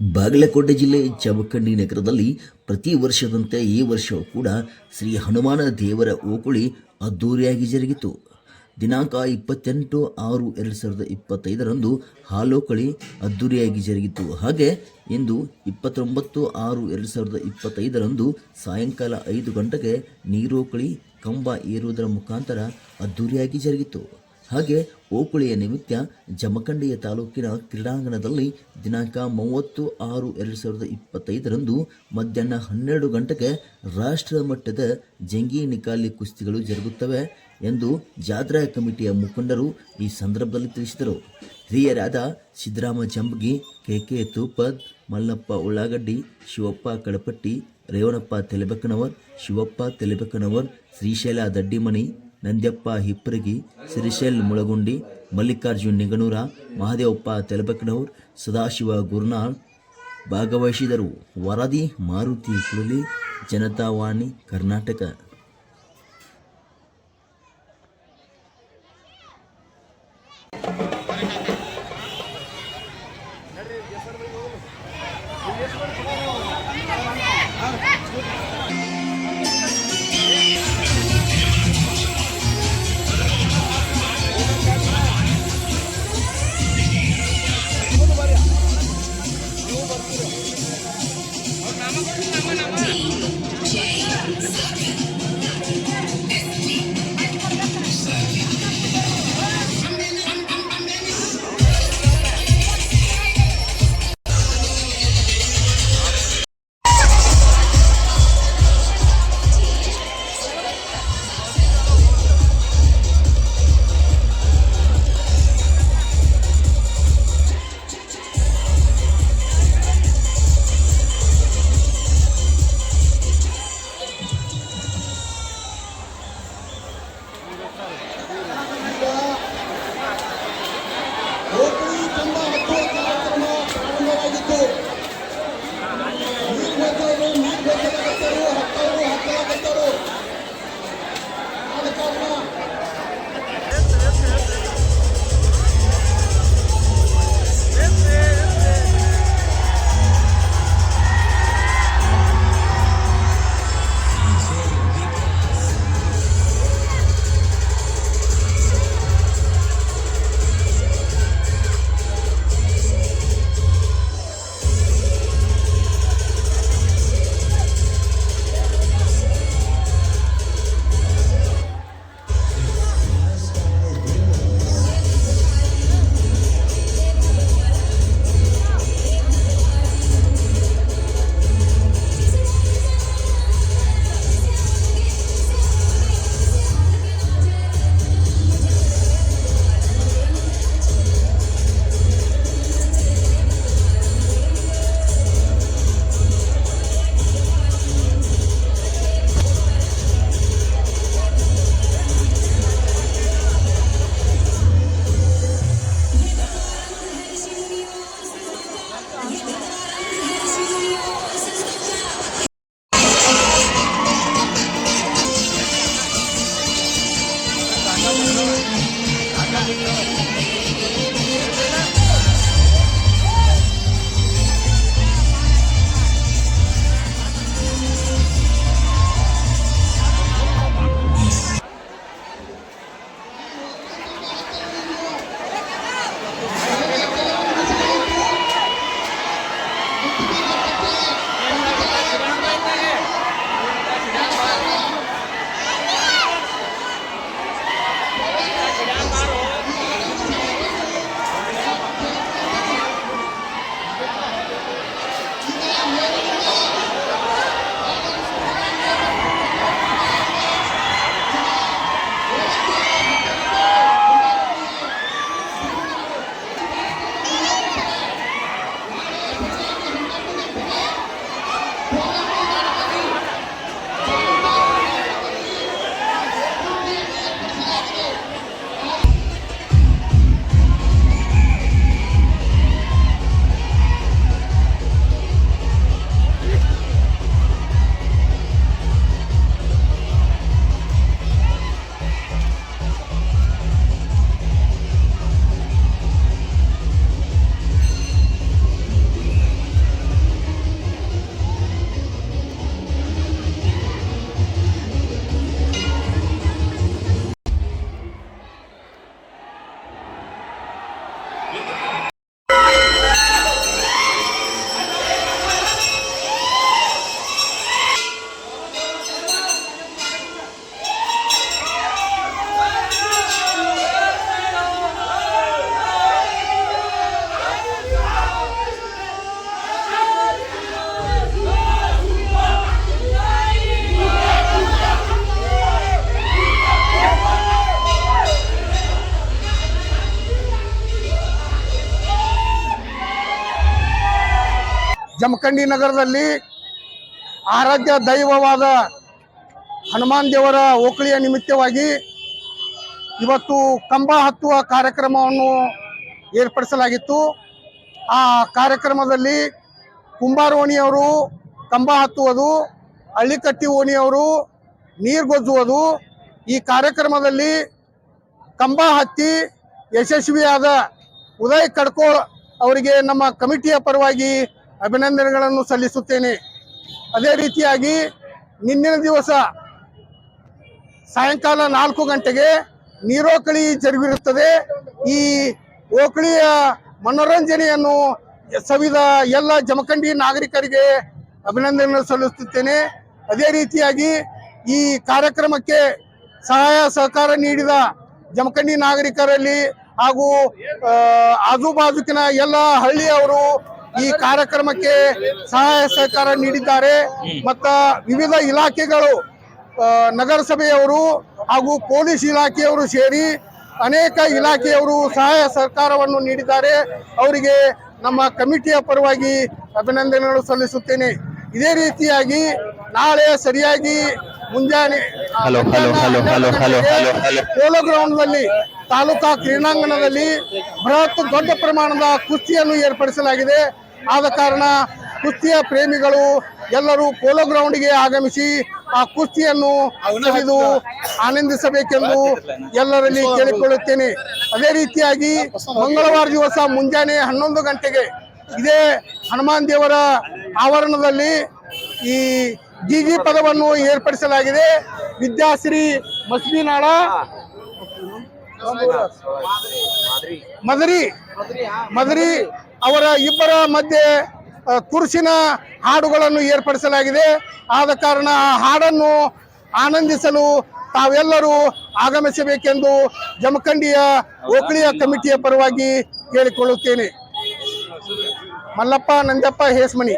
ಬಾಗಲಕೋಟೆ ಜಿಲ್ಲೆ ಚಮಕಣ್ಣಿ ನಗರದಲ್ಲಿ ಪ್ರತಿ ವರ್ಷದಂತೆ ಈ ವರ್ಷವೂ ಕೂಡ ಶ್ರೀ ಹನುಮಾನ ದೇವರ ಓಕುಳಿ ಅದ್ದೂರಿಯಾಗಿ ಜರುಗಿತು. ದಿನಾಂಕ ಇಪ್ಪತ್ತೆಂಟು ಆರು ಎರಡು ಸಾವಿರದ ಇಪ್ಪತ್ತೈದರಂದು ಹಾಲೋಕಳಿ ಅದ್ದೂರಿಯಾಗಿ ಜರುಗಿತು. ಹಾಗೆ ಇಂದು ಇಪ್ಪತ್ತೊಂಬತ್ತು ಆರು ಎರಡು ಸಾವಿರದ ಇಪ್ಪತ್ತೈದರಂದು ಸಾಯಂಕಾಲ ಐದು ಗಂಟೆಗೆ ನೀರೋಕಳಿ ಕಂಬ ಏರುವುದರ ಮುಖಾಂತರ ಅದ್ದೂರಿಯಾಗಿ ಜರುಗಿತು. ಹಾಗೆ ಓಕುಳಿಯ ನಿಮಿತ್ತ ಜಮಖಂಡಿಯ ತಾಲೂಕಿನ ಕ್ರೀಡಾಂಗಣದಲ್ಲಿ ದಿನಾಂಕ ಮೂವತ್ತು ಆರು ಎರಡು ಸಾವಿರದ ಇಪ್ಪತ್ತೈದರಂದು ಮಧ್ಯಾಹ್ನ ಹನ್ನೆರಡು ಗಂಟೆಗೆ ರಾಷ್ಟ್ರ ಮಟ್ಟದ ಜಂಗಿ ನಿಕಾಲಿ ಕುಸ್ತಿಗಳು ಜರುಗುತ್ತವೆ ಎಂದು ಜಾತ್ರಾ ಕಮಿಟಿಯ ಮುಖಂಡರು ಈ ಸಂದರ್ಭದಲ್ಲಿ ತಿಳಿಸಿದರು. ಹಿರಿಯರಾದ ಸಿದ್ದರಾಮ ಜಂಬಗಿ ಕೆ ಕೆ ತೂಪದ್, ಮಲ್ಲಪ್ಪ ಉಳ್ಳಾಗಡ್ಡಿ, ಶಿವಪ್ಪ ಕಡಪಟ್ಟಿ, ರೇವಣಪ್ಪ ತೆಲೆಬೆಕ್ಕನವರ್, ಶಿವಪ್ಪ ತೆಲೆಬೆಕ್ಕನವರ್, ಶ್ರೀಶೈಲ ದಡ್ಡಿಮಣಿ ನಂದ್ಯಪ್ಪ ಹಿಪ್ರಗಿ ಸಿರಿಶೆಲ್ ಮುಳಗುಂಡಿ, ಮಲ್ಲಿಕಾರ್ಜುನ್ ನಿಗನೂರ, ಮಹಾದೇವಪ್ಪ ತೆಲಬಕ್ನವ್ರು ಸದಾಶಿವ ಗುರುನಾಳ್ ಭಾಗವಹಿಸಿದರು. ವರದಿ, ಮಾರುತಿ ಕುಳಲಿ ಜನತಾವಾಣಿ ಕರ್ನಾಟಕ. ಜಮಖಂಡಿ ನಗರದಲ್ಲಿ ಆರಾಧ್ಯ ದೈವವಾದ ಹನುಮಾನ್ ದೇವರ ಓಕಳಿಯ ನಿಮಿತ್ತವಾಗಿ ಇವತ್ತು ಕಂಬ ಹತ್ತುವ ಕಾರ್ಯಕ್ರಮವನ್ನು ಏರ್ಪಡಿಸಲಾಗಿತ್ತು. ಆ ಕಾರ್ಯಕ್ರಮದಲ್ಲಿ ಕುಂಬಾರ ಓಣಿಯವರು ಕಂಬ ಹತ್ತುವುದು ಹಳ್ಳಿಕಟ್ಟಿ ಓಣಿಯವರು ನೀರ್ಗೊಜ್ಜುವುದು ಈ ಕಾರ್ಯಕ್ರಮದಲ್ಲಿ ಕಂಬ ಹತ್ತಿ ಯಶಸ್ವಿಯಾದ ಉದಯ್ ಕಡ್ಕೋಳ್ ಅವರಿಗೆ ನಮ್ಮ ಕಮಿಟಿಯ ಪರವಾಗಿ ಅಭಿನಂದನೆಗಳನ್ನು ಸಲ್ಲಿಸುತ್ತೇನೆ. ಅದೇ ರೀತಿಯಾಗಿ ನಿನ್ನಿನ ದಿವಸ ಸಾಯಂಕಾಲ ನಾಲ್ಕು ಗಂಟೆಗೆ ನೀರೋಕಳಿ ಜರುಗಿರುತ್ತದೆ. ಈ ಓಕಳಿಯ ಮನೋರಂಜನೆಯನ್ನು ಸವಿದ ಎಲ್ಲ ಜಮಖಂಡಿ ನಾಗರಿಕರಿಗೆ ಅಭಿನಂದನೆ ಸಲ್ಲಿಸುತ್ತೇನೆ. ಅದೇ ರೀತಿಯಾಗಿ ಈ ಕಾರ್ಯಕ್ರಮಕ್ಕೆ ಸಹಾಯ ಸಹಕಾರ ನೀಡಿದ ಜಮಖಂಡಿ ನಾಗರಿಕರಲ್ಲಿ ಹಾಗೂ ಆಜುಬಾಜುಕಿನ ಎಲ್ಲ ಹಳ್ಳಿಯವರು ಈ ಕಾರ್ಯಕ್ರಮಕ್ಕೆ ಸಹಾಯ ಸಹಕಾರ ನೀಡಿದ್ದಾರೆ. ಮತ್ತ ವಿವಿಧ ಇಲಾಖೆಗಳು ನಗರಸಭೆಯವರು ಹಾಗೂ ಪೊಲೀಸ್ ಇಲಾಖೆಯವರು ಸೇರಿ ಅನೇಕ ಇಲಾಖೆಯವರು ಸಹಾಯ ಸಹಕಾರವನ್ನು ನೀಡಿದ್ದಾರೆ. ಅವರಿಗೆ ನಮ್ಮ ಕಮಿಟಿಯ ಪರವಾಗಿ ಅಭಿನಂದನೆಗಳು ಸಲ್ಲಿಸುತ್ತೇನೆ. ಇದೇ ರೀತಿಯಾಗಿ ನಾಳೆ ಸರಿಯಾಗಿ ಮುಂಜಾನೆ ಪೋಲೋ ಗ್ರೌಂಡ್ನಲ್ಲಿ ತಾಲೂಕಾ ಕ್ರೀಡಾಂಗಣದಲ್ಲಿ ಬೃಹತ್ ದೊಡ್ಡ ಪ್ರಮಾಣದ ಕುಸ್ತಿಯನ್ನು ಏರ್ಪಡಿಸಲಾಗಿದೆ. ಆದ ಕಾರಣ ಕುಸ್ತಿಯ ಪ್ರೇಮಿಗಳು ಎಲ್ಲರೂ ಪೋಲೋ ಗ್ರೌಂಡ್ಗೆ ಆಗಮಿಸಿ ಆ ಕುಸ್ತಿಯನ್ನು ಸವಿದು ಆನಂದಿಸಬೇಕೆಂದು ಎಲ್ಲರಲ್ಲಿ ಕೇಳಿಕೊಳ್ಳುತ್ತೇನೆ. ಅದೇ ರೀತಿಯಾಗಿ ಮಂಗಳವಾರ ದಿವಸ ಮುಂಜಾನೆ ಹನ್ನೊಂದು ಗಂಟೆಗೆ ಇದೇ ಹನುಮಾನ್ ದೇವರ ಆವರಣದಲ್ಲಿ ಈ ಜಿಜಿ ಪದವನ್ನು ಏರ್ಪಡಿಸಲಾಗಿದೆ. ವಿದ್ಯಾಶ್ರೀ ಮಸ್ಬಿನಾಳ ಮದರಿ ಮದರಿ ಅವರ ಇಬ್ಬರ ಮಧ್ಯೆ ಕುರುಸಿನ ಹಾಡುಗಳನ್ನು ಏರ್ಪಡಿಸಲಾಗಿದೆ. ಆದ ಕಾರಣ ಆ ಹಾಡನ್ನು ಆನಂದಿಸಲು ತಾವೆಲ್ಲರೂ ಆಗಮಿಸಬೇಕೆಂದು ಜಮಖಂಡಿಯ ಓಕಳಿಯ ಕಮಿಟಿಯ ಪರವಾಗಿ ಕೇಳಿಕೊಳ್ಳುತ್ತೇನೆ. ಮಲ್ಲಪ್ಪ, ನಂಜಪ್ಪ, ಹೇಸ್ಮನಿ.